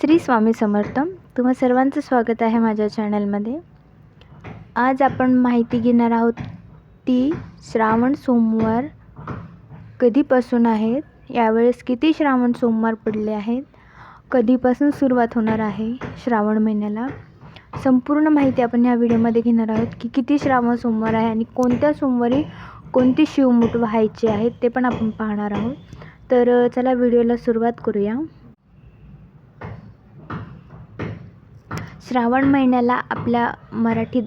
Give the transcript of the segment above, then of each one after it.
श्री स्वामी समर्थ. तुम्हा सर्वांचं स्वागत आहे माझ्या चॅनलमध्ये. आज आपण माहिती घेणार आहोत ती श्रावण सोमवार कधीपासून आहेत यावेळेस किती श्रावण सोमवार पडले आहेत कधीपासून सुरुवात होणार आहे श्रावण महिन्याला. संपूर्ण माहिती आपण या व्हिडिओमध्ये घेणार आहोत की किती श्रावण सोमवार आहे आणि कोणत्या सोमवारी कोणती शिवमूठ व्हायची आहे ते पण आपण पाहणार आहोत. तर चला व्हिडिओला सुरुवात करूया. श्रावण महिन्याला आपल्या मराठी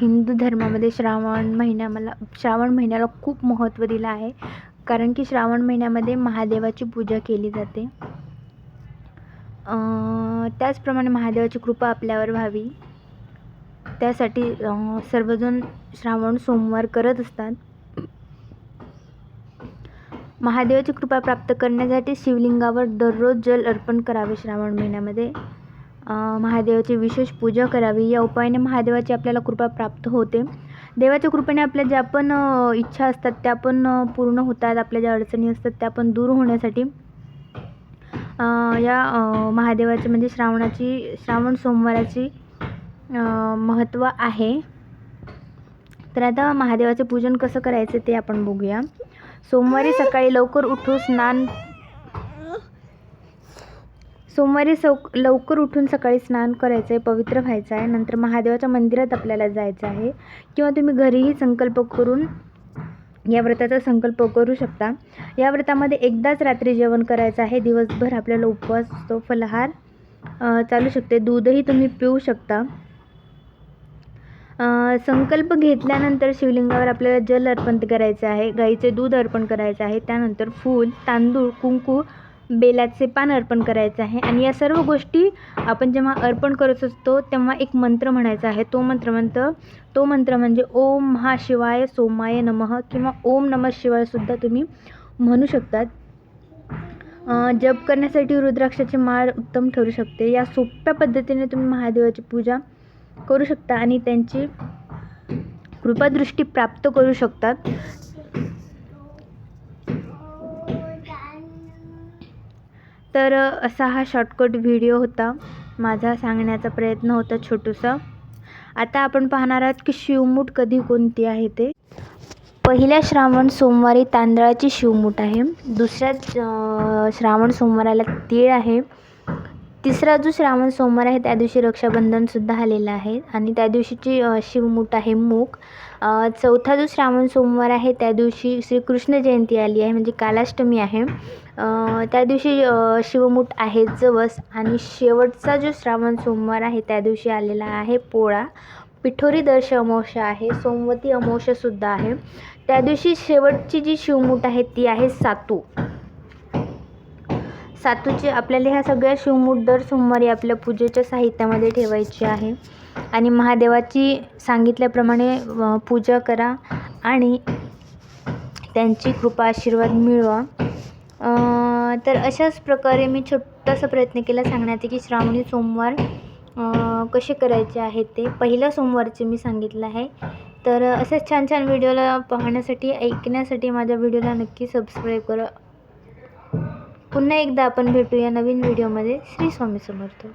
हिंदू धर्मामध्ये श्रावण महिन्या मला श्रावण महिन्याला खूप महत्त्व दिलं आहे. कारण की श्रावण महिन्यामध्ये महादेवाची पूजा केली जाते. त्याचप्रमाणे महादेवाची कृपा आपल्यावर व्हावी. त्यासाठी सर्वजण श्रावण सोमवार करत असतात. महादेवाची कृपा प्राप्त करण्यासाठी शिवलिंगावर दररोज जल अर्पण करावे श्रावण महिन्यामध्ये. महादेवाची विशेष पूजा करावी. या उपायाने महादेवाची आपल्याला कृपा प्राप्त होते. देवाच्या कृपेने आपल्या ज्या पण इच्छा असतात त्या पण पूर्ण होतात. आपल्या ज्या अडचणी असतात त्या पण दूर होण्यासाठी. या महादेवाचे महादेवाची म्हणजे श्रावणाची श्रावण सोमवाराची महत्त्व आहे. तर आता महादेवाचे पूजन कसं करायचं ते आपण बघूया. सोमवारी सकाळी लवकर उठून स्नान सोमवारी सौ लवकर उठून सकाळी स्नान करायचं आहे पवित्र व्हायचं आहे नंतर महादेवाच्या मंदिरात आपल्याला जायचं आहे किंवा तुम्ही घरीही संकल्प करून या व्रताचा संकल्प करू शकता. या व्रतामध्ये एकदाच रात्री जेवण करायचं आहे. दिवसभर आपल्याला उपवास असतो फलाहार चालू शकते. दूधही तुम्ही पिऊ शकता. संकल्प घेतल्यानंतर शिवलिंगावर आपल्याला जल अर्पण करायचं आहे. गाईचे दूध अर्पण करायचं आहे. त्यानंतर फूल तांदूळ कुंकू बेलाचे पान अर्पण करायचं आहे. आणि या सर्व गोष्टी आपण जेव्हा अर्पण करत असतो तेव्हा एक मंत्र म्हणायचा आहे. तो मंत्र म्हणतं तो मंत्र म्हणजे ओम महाशिवाय सोमाय नमः किंवा ओम नमः शिवायसुद्धा तुम्ही म्हणू शकतात. जप करण्यासाठी रुद्राक्षाची माळ उत्तम ठरू शकते. या सोप्या पद्धतीने तुम्ही महादेवाची पूजा करू शकता आणि त्यांची कृपादृष्टी प्राप्त करू शकतात. तर असा हा शॉर्टकट व्हिडिओ होता. माझा सांगण्याचा प्रयत्न होता छोटूसा. आता आपण पाहणार आहोत की शिवमूठ कधी कोणती आहे ते. पहिल्या श्रावण सोमवारी तांदळाची शिवमूठ आहे. दुसऱ्या श्रावण सोमवाराला तीळ आहे. तिसरा जो श्रावण सोमवार आहे त्या दिवशी रक्षाबंधनसुद्धा आलेलं आहे. आणि त्या दिवशीची शिवमूठ आहे मूग चौथा जो श्रावण सोमवार आहे त्या दिवशी श्रीकृष्ण जयंती आली आहे म्हणजे कालाष्टमी आहे. त्या दिवशी शिवमूठ आहे जवस. आणि शेवटचा जो श्रावण सोमवार आहे त्या दिवशी आलेला आहे पोळा. पिठोरी दर्श अमावस्या आहे सोमवती अमावस्यासुद्धा आहे. त्या दिवशी शेवटची जी शिवमूठ आहे ती आहे सातू. सातूची आपल्याला ह्या सगळ्या शिवमूठ दर सोमवारी आपल्या पूजेच्या साहित्यामध्ये ठेवायची आहे. आणि महादेवाची सांगितल्याप्रमाणे पूजा करा आणि त्यांची कृपा आशीर्वाद मिळवा. तर अशाच प्रकारे मी छोटासा प्रयत्न केला सांगण्याचा की श्रावणी सोमवार कसे करायचे आहे ते. पहिल्या सोमवारचे मी सांगितलं आहे. तर असेच छान छान व्हिडिओला पाहण्यासाठी ऐकण्यासाठी माझ्या व्हिडिओला नक्की सबस्क्राईब करा. पुन्हा एकदा आपण भेटूया नवीन व्हिडिओमध्ये. श्री स्वामी समर्थ.